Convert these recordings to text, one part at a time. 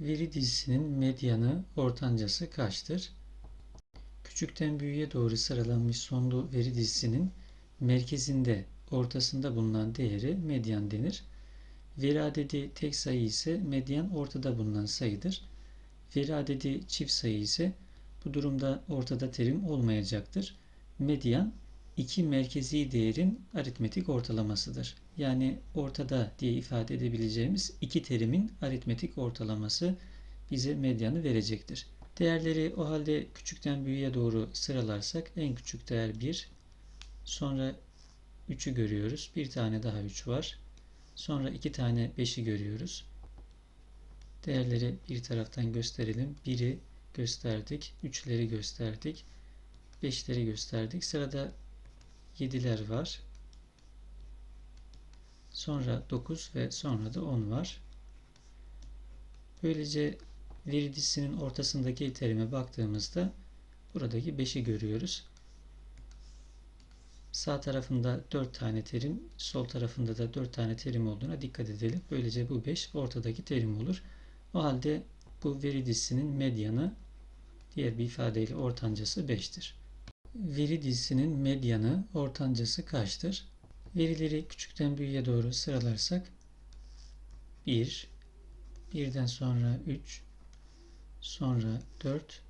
Veri dizisinin medyanı ortancası kaçtır? Küçükten büyüğe doğru sıralanmış sonlu veri dizisinin merkezinde, ortasında bulunan değeri medyan denir. Veri adedi tek sayı ise medyan ortada bulunan sayıdır. Veri adedi çift sayı ise bu durumda ortada terim olmayacaktır. Medyan iki merkezi değerin aritmetik ortalamasıdır. Yani ortada diye ifade edebileceğimiz iki terimin aritmetik ortalaması bize medyanı verecektir. Değerleri o halde küçükten büyüğe doğru sıralarsak en küçük değer 1, sonra 3'ü görüyoruz. Bir tane daha 3 var. Sonra 2 tane 5'i görüyoruz. Değerleri bir taraftan gösterelim. 1'i gösterdik, 3'leri gösterdik, 5'leri gösterdik. Sırada 7'ler var. Sonra 9 ve sonra da 10 var. Böylece veri dizisinin ortasındaki terime baktığımızda buradaki 5'i görüyoruz. Sağ tarafında 4 tane terim, sol tarafında da 4 tane terim olduğuna dikkat edelim. Böylece bu 5 ortadaki terim olur. O halde bu veri dizisinin medyanı diğer bir ifadeyle ortancası 5'tir. Veri dizisinin medyanı ortancası kaçtır? Verileri küçükten büyüğe doğru sıralarsak 1, 1'den sonra 3, sonra 4,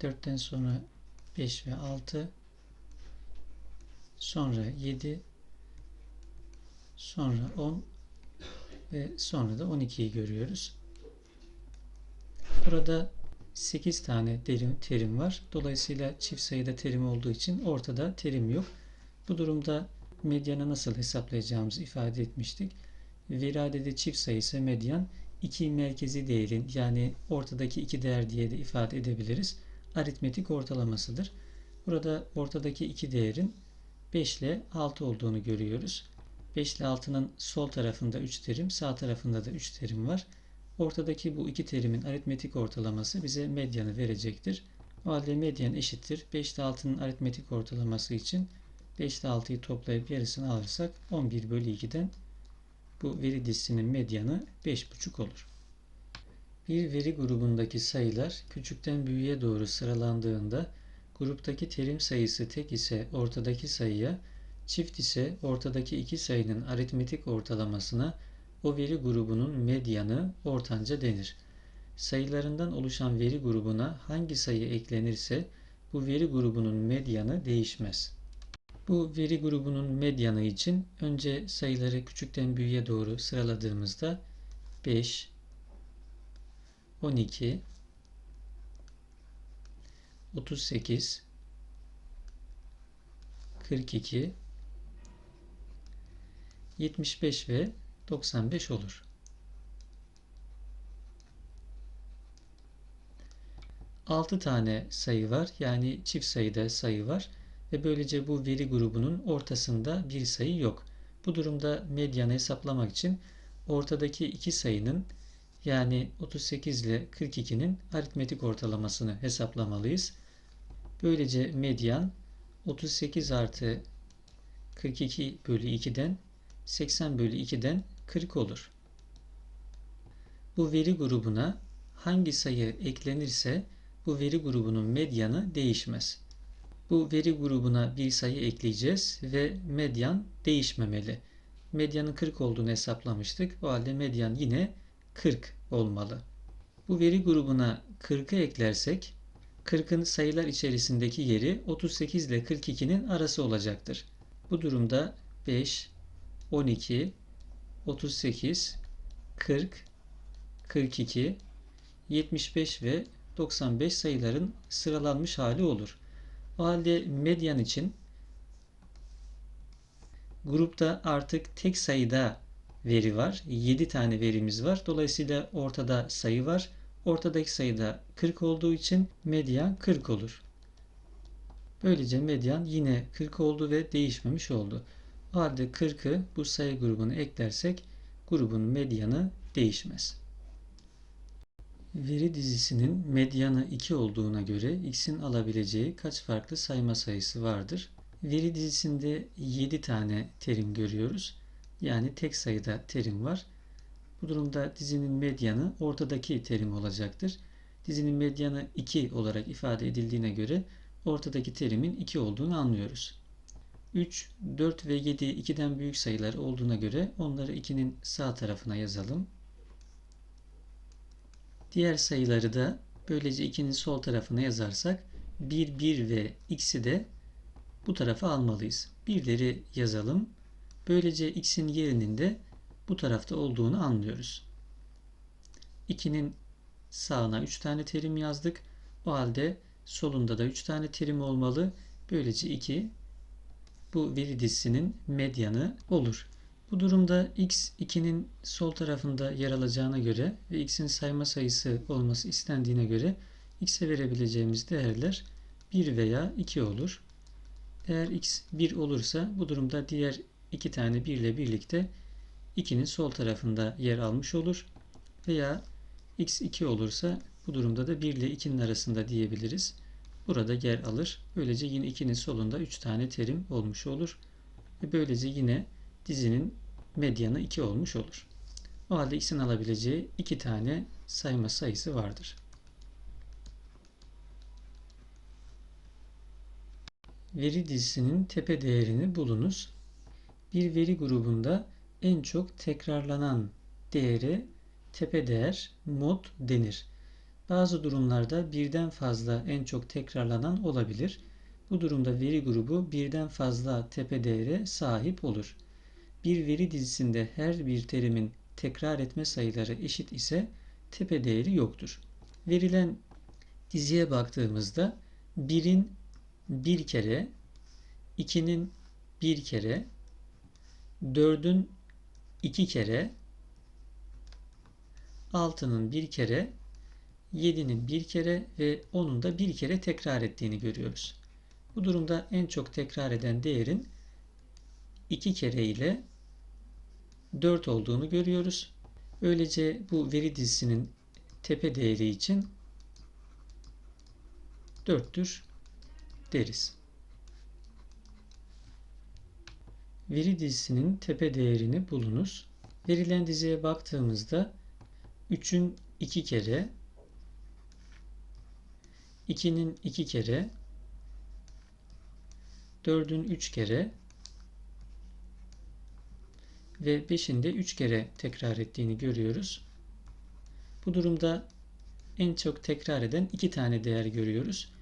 4'ten sonra 5 ve 6, sonra 7, sonra 10 ve sonra da 12'yi görüyoruz. Burada 8 tane terim, terim var. Dolayısıyla çift sayıda terim olduğu için ortada terim yok. Bu durumda medyanı nasıl hesaplayacağımızı ifade etmiştik. Veri adedi çift sayı ise medyan iki merkezi değerin yani ortadaki iki değer diye de ifade edebiliriz. Aritmetik ortalamasıdır. Burada ortadaki iki değerin 5 ile 6 olduğunu görüyoruz. 5 ile 6'nın sol tarafında 3 terim, sağ tarafında da 3 terim var. Ortadaki bu iki terimin aritmetik ortalaması bize medyanı verecektir. O halde medyan eşittir. 5 ile 6'nın aritmetik ortalaması için 5 ile 6'yı toplayıp yarısını alırsak 11 bölü 2'den bu veri dizisinin medyanı 5,5 olur. Bir veri grubundaki sayılar küçükten büyüğe doğru sıralandığında gruptaki terim sayısı tek ise ortadaki sayıya, çift ise ortadaki iki sayının aritmetik ortalamasına o veri grubunun medyanı ortanca denir. Sayılarından oluşan veri grubuna hangi sayı eklenirse bu veri grubunun medyanı değişmez. Bu veri grubunun medyanı için önce sayıları küçükten büyüğe doğru sıraladığımızda 5, 12, 38, 42, 75 ve 95 olur. Altı tane sayı var. Yani çift sayıda sayı var. Ve böylece bu veri grubunun ortasında bir sayı yok. Bu durumda medyanı hesaplamak için ortadaki iki sayının yani 38 ile 42'nin aritmetik ortalamasını hesaplamalıyız. Böylece medyan 38 artı 42 bölü 2'den 80 bölü 2'den 40 olur. Bu veri grubuna hangi sayı eklenirse bu veri grubunun medyanı değişmez. Bu veri grubuna bir sayı ekleyeceğiz ve medyan değişmemeli. Medyanın 40 olduğunu hesaplamıştık. O halde medyan yine 40 olmalı. Bu veri grubuna 40'ı eklersek 40'ın sayılar içerisindeki yeri 38 ile 42'nin arası olacaktır. Bu durumda 5, 12, 38, 40, 42, 75 ve 95 sayıların sıralanmış hali olur. O halde medyan için grupta artık tek sayıda veri var. 7 tane verimiz var. Dolayısıyla ortada sayı var. Ortadaki sayıda 40 olduğu için medyan 40 olur. Böylece medyan yine 40 oldu ve değişmemiş oldu. O halde 40'ı bu sayı grubuna eklersek grubun medyanı değişmez. Veri dizisinin medyanı 2 olduğuna göre x'in alabileceği kaç farklı sayma sayısı vardır? Veri dizisinde 7 tane terim görüyoruz. Yani tek sayıda terim var. Bu durumda dizinin medyanı ortadaki terim olacaktır. Dizinin medyanı 2 olarak ifade edildiğine göre ortadaki terimin 2 olduğunu anlıyoruz. 3, 4 ve 7 2'den büyük sayılar olduğuna göre onları 2'nin sağ tarafına yazalım. Diğer sayıları da böylece 2'nin sol tarafına yazarsak 1, 1 ve x'i de bu tarafa almalıyız. Birleri yazalım. Böylece x'in yerinin de bu tarafta olduğunu anlıyoruz. 2'nin sağına 3 tane terim yazdık. O halde solunda da 3 tane terim olmalı. Böylece 2 bu veri dizisinin medyanı olur. Bu durumda x 2'nin sol tarafında yer alacağına göre ve x'in sayma sayısı olması istendiğine göre x'e verebileceğimiz değerler 1 veya 2 olur. Eğer x 1 olursa bu durumda diğer iki tane 1 ile birlikte 2'nin sol tarafında yer almış olur. Veya x 2 olursa bu durumda da 1 ile 2'nin arasında diyebiliriz. Burada yer alır. Böylece yine 2'nin solunda 3 tane terim olmuş olur. Ve böylece yine dizinin medyanı 2 olmuş olur. O halde x'in alabileceği 2 tane sayma sayısı vardır. Veri dizisinin tepe değerini bulunuz. Bir veri grubunda en çok tekrarlanan değere tepe değer mod denir. Bazı durumlarda birden fazla en çok tekrarlanan olabilir. Bu durumda veri grubu birden fazla tepe değere sahip olur. Bir veri dizisinde her bir terimin tekrar etme sayıları eşit ise tepe değeri yoktur. Verilen diziye baktığımızda 1'in bir kere, 2'nin bir kere, 4'ün iki kere, 6'nın bir kere 7'nin bir kere ve 10'un da bir kere tekrar ettiğini görüyoruz. Bu durumda en çok tekrar eden değerin 2 kere ile 4 olduğunu görüyoruz. Böylece bu veri dizisinin tepe değeri için 4'tür deriz. Veri dizisinin tepe değerini bulunuz. Verilen diziye baktığımızda 3'ün 2 kere 2'nin 2 kere 4'ün 3 kere ve 5'in de 3 kere tekrar ettiğini görüyoruz. Bu durumda en çok tekrar eden 2 tane değer görüyoruz.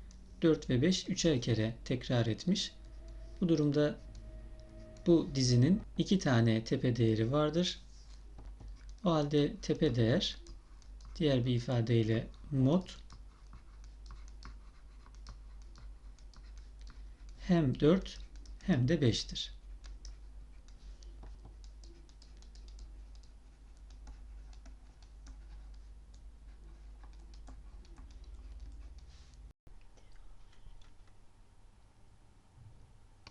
4 ve 5 3'er kere tekrar etmiş. Bu durumda bu dizinin 2 tane tepe değeri vardır. O halde tepe değer diğer bir ifadeyle mod hem 4 hem de 5'tir.